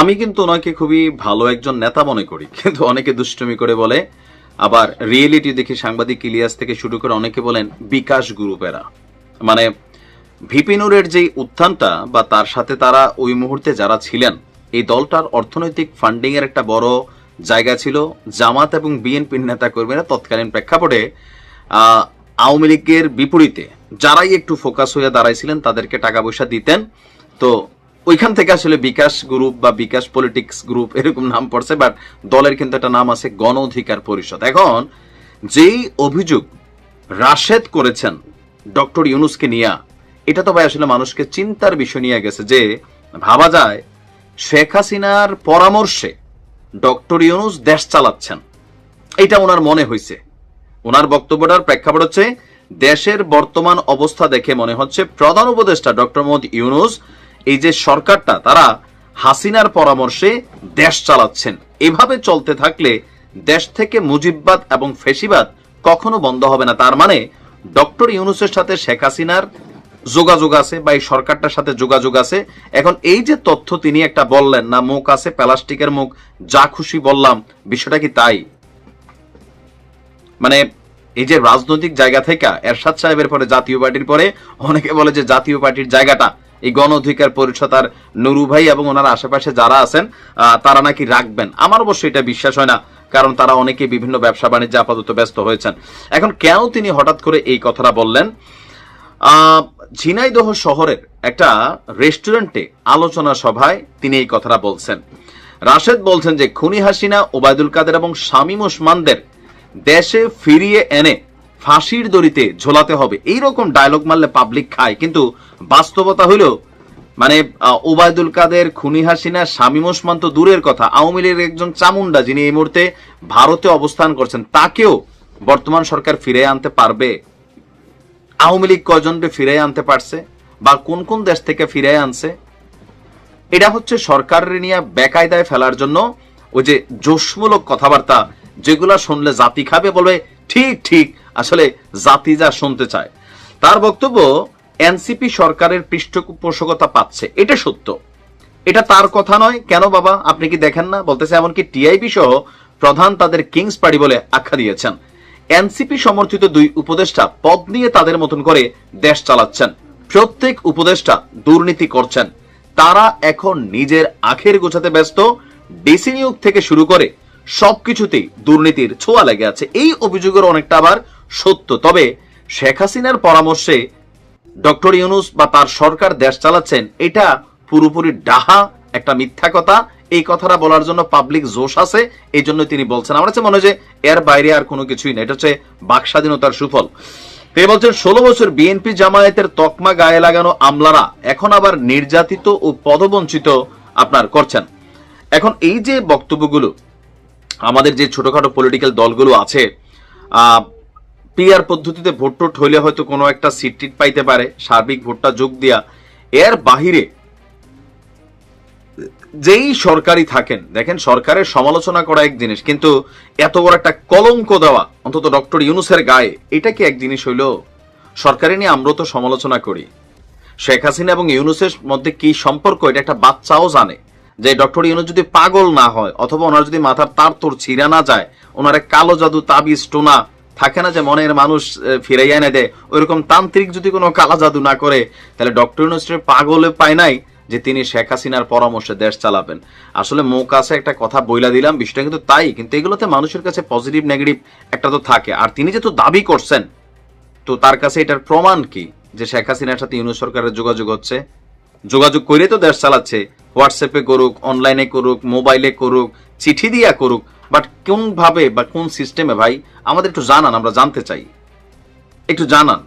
আমি কিন্তু ওনাকে খুবই ভালো একজন নেতা মনে করি, কিন্তু অনেকে দুষ্টুমি করে বলে। আবার রিয়েলিটি দেখে সাংবাদিক ইলিয়াস থেকে শুরু করে অনেকে বলেন বিকাশ গ্রুপেরা। মানে ভিপিনুরের যে উত্থানটা বা তার সাথে তারা ওই মুহূর্তে যারা ছিলেন, এই দলটার অর্থনৈতিক ফান্ডিং এর একটা বড় জায়গা ছিল। জামাত এবং বিএনপির নেতা কর্মীরা তৎকালীন প্রেক্ষাপটে আওয়ামী লীগের বিপরীতে যারাই একটু ফোকাস হয়ে দাঁড়াইছিলেন, তাদেরকে টাকা পয়সা দিতেন। তো ওইখান থেকে আসলে বিকাশ গ্রুপ বা বিকাশ পলিটিক্স গ্রুপ এরকম নাম পড়ছে বাট দলের কিন্তু একটা নাম আছে গণ অধিকার পরিষদ। এখন যেই অভিযোগ রাশেদ করেছেন ডক্টর ইউনুসকে নিয়ে, এটা তো ভাই আসলে মানুষকে চিন্তার বিষয় নিয়ে গেছে যে ভাবা যায় শেখ হাসিনার পরামর্শে ডক্টর ইউনুস দেশ চালাচ্ছেন। এটা ওনার মনে হয়েছে ওনার বক্তব্যটার প্রেক্ষাপট হচ্ছে, দেশের বর্তমান অবস্থা দেখে মনে হচ্ছে প্রধান উপদেষ্টা ডক্টর মোহাম্মদ ইউনুস এই যে সরকারটা, তারা হাসিনার পরামর্শে দেশ চালাচ্ছেন। এভাবে চলতে থাকলে দেশ থেকে মুজিববাদ এবং ফেসিবাদ কখনো বন্ধ হবে না। তার মানে ডক্টর ইউনুসের সাথে শেখ হাসিনার যোগাযোগ আছে বা এই সরকারটার সাথে যোগাযোগ আছে। এখন এই যে তথ্য তিনি একটা বললেন, না, মুখ আছে, প্লাস্টিকের মুখ, যা খুশি বললাম। বিষয়টা কি তাই? মানে এই যে রাজনৈতিক জায়গা থেকে এরশাদ সাহেবের পরে জাতীয় পার্টির পরে অনেকে বলে যে জাতীয় পার্টির জায়গাটা এই গণ অধিকার পরিষদ আর নুরু ভাই এবং ওনার আশেপাশে যারা আছেন তারা নাকি রাখবেন। আমার অবশ্য এটা বিশ্বাস হয় না, কারণ তারা অনেকে বিভিন্ন ব্যবসা বাণিজ্যে আপাতত ব্যস্ত হয়েছেন। এখন কেন তিনি হঠাৎ করে এই কথাটা বললেন? ঝিনাইদহ শহরের একটা রেস্টুরেন্টে আলোচনা সভায় তিনি এই কথাটা বলছেন। রাশেদ বলছেন যে, খুনি হাসিনা, ওবায়দুল কাদের এবং শামীম ওসমানদের দেশে ফিরিয়ে এনে ফাঁসির দড়িতে ঝোলাতে হবে। এইরকম ডায়লগ মারলে পাবলিক খায়। কিন্তু বাস্তবতা হইল মানে ওবায়দুল কাদের, খুনি হাসিনা, শামীম ওসমান তো দূরের কথা। আওয়ামী লীগের একজন চামুন্ডা যিনি এই মুহূর্তে ভারতে অবস্থান করছেন, তাকেও বর্তমান সরকার ফিরে আনতে পারবে? আওয়ামী লীগ কয়জনকে ফিরে আনতে পারছে? বা কোন কোন দেশ থেকে ফিরে আনছে? এটা হচ্ছে সরকারের নিয়ে বেকায়দায় ফেলার জন্য ওই যে জোশমূলক কথাবার্তা, যেগুলা শুনলে জাতি খাবে বলবে, ঠিক ঠিক আসলে জাতি যা শুনতে চায়। তার বক্তব্য, এনসিপি সরকারের পৃষ্ঠপোষকতা পাচ্ছে। এটা সত্য। এটা তার কথা নয়। কেন বাবা? আপনি কি দেখেন না? বলতেছে এমনকি টিআইবি সহ প্রধান তাদের কিংস পার্টি বলে আখ্যা দিয়েছেন। এনসিপি সমর্থিত দুই উপদেষ্টা পদ নিয়ে তাদের মতন করে দেশ চালাচ্ছেন। প্রত্যেক উপদেষ্টা দুর্নীতি করছেন। তারা এখন নিজের আখের গোছাতে ব্যস্ত। ডিসি নিয়োগ থেকে শুরু করে সবকিছুতেই দুর্নীতির ছোঁয়া লেগে আছে। এই অভিযোগের অনেকটা আবার সত্য। তবে শেখ হাসিনার পরামর্শে ডক্টর ইউনুস বা তার সরকার দেশ চালাচ্ছেন, এটা পুরোপুরি ডাহা, একটা মিথ্যা কথা। এই কথাটা বলার জন্য পাবলিক জোশ আছে, এই জন্য তিনি বলছেন। আমার কাছে মনে হয় যে এর বাইরে আর কোনো কিছুই না এটা হচ্ছে বাক স্বাধীনতার সুফল। তিনি বলছেন, ষোলো বছর বিএনপি জামায়াতের তকমা গায়ে লাগানো আমলারা এখন আবার নির্যাতিত ও পদবঞ্চিত আপনার করছেন। এখন এই যে বক্তব্যগুলো, আমাদের যে ছোটখাটো পলিটিক্যাল দলগুলো আছে পিআর পদ্ধতিতে ভোট টোট হইলে হয়তো কোনো একটা সিট টিট পাইতে পারে, সার্বিক ভোটটা যোগ দিয়া। এর বাহিরে যেই সরকারি থাকেন, দেখেন সরকারের সমালোচনা করা এক জিনিস, কিন্তু এত বড় একটা কলঙ্ক দেওয়া অন্তত ডক্টর ইউনুসের গায়ে, এটা কি এক জিনিস হইল? সরকারি নিয়ে আমরা তো সমালোচনা করি। শেখ হাসিনা এবং ইউনুসের মধ্যে কি সম্পর্ক? এটা একটা বাচ্চাও জানে যে ডক্টর ইউনুস যদি পাগল না হয়, অথবা ওনার যদি মাথার তার তোর ছিঁড়া না যায়, ওনার কালো জাদু তাবিজ টোনা থাকে না যে মনের মানুষ ফিরাইয়া এনে দেয় ওইরকম তান্ত্রিক যদি কোনো কালা জাদু না করে, তাহলে ডক্টর ইউনুসের পাগলে পায় নাই যে তিনি শেখ হাসিনার পরামর্শে দেশ চালাবেন। আসলে মুখ আছে একটা কথা বইলা দিলাম, বিষয়টা কিন্তু তাই, কিন্তু এগুলোতে মানুষের কাছে পজিটিভ নেগেটিভ একটা তো থাকে। আর তিনি যেহেতু দাবি করছেন, তো তার কাছে এটার প্রমাণ কি? যে শেখ হাসিনার সাথে ইউনুস সরকারের যোগাযোগ হচ্ছে যোগাযোগ করে তো দেশ চালাচ্ছে। হোয়াটসঅ্যাপে করুক অনলাইনে করুক মোবাইলে করুক, চিঠি দিয়া করুক। বাট কোনভাবে বা কোন সিস্টেমে ভাই, আমাদের একটু জানান, আমরা জানতে চাই। একটু জানান।